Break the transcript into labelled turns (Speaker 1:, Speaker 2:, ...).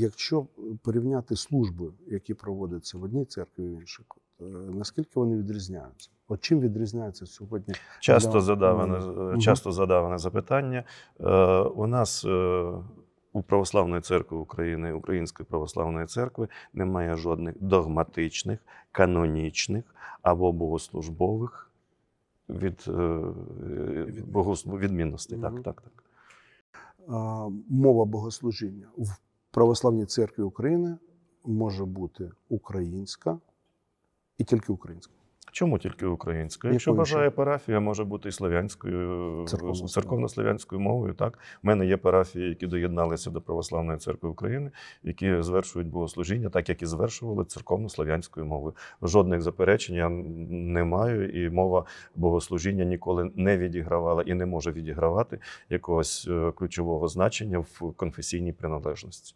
Speaker 1: якщо порівняти служби, які проводяться в одній церкві і в іншій, е, наскільки вони відрізняються? От чим відрізняється сьогодні?
Speaker 2: Часто
Speaker 1: Да.
Speaker 2: задаване,
Speaker 1: Мгм.
Speaker 2: часто задаване запитання. Е, У нас е, у Православної церкви України, Української православної церкви немає жодних догматичних, канонічних або богослужбових від, е, богос- відмінностей.
Speaker 1: Мгм.
Speaker 2: Так, так, так.
Speaker 1: Мова богослужіння в православній церкві України може бути українська і тільки українська.
Speaker 2: Чому тільки українською? Якщо бажає парафія, може бути і слов'янською, церковно-слов'янською мовою. Так, в мене є парафії, які доєдналися до Православної церкви України, які звершують богослужіння, так як і звершували церковно-слов'янською мовою. Жодних заперечень я не маю, і мова богослужіння ніколи не відігравала і не може відігравати якогось е, ключового значення в конфесійній приналежності.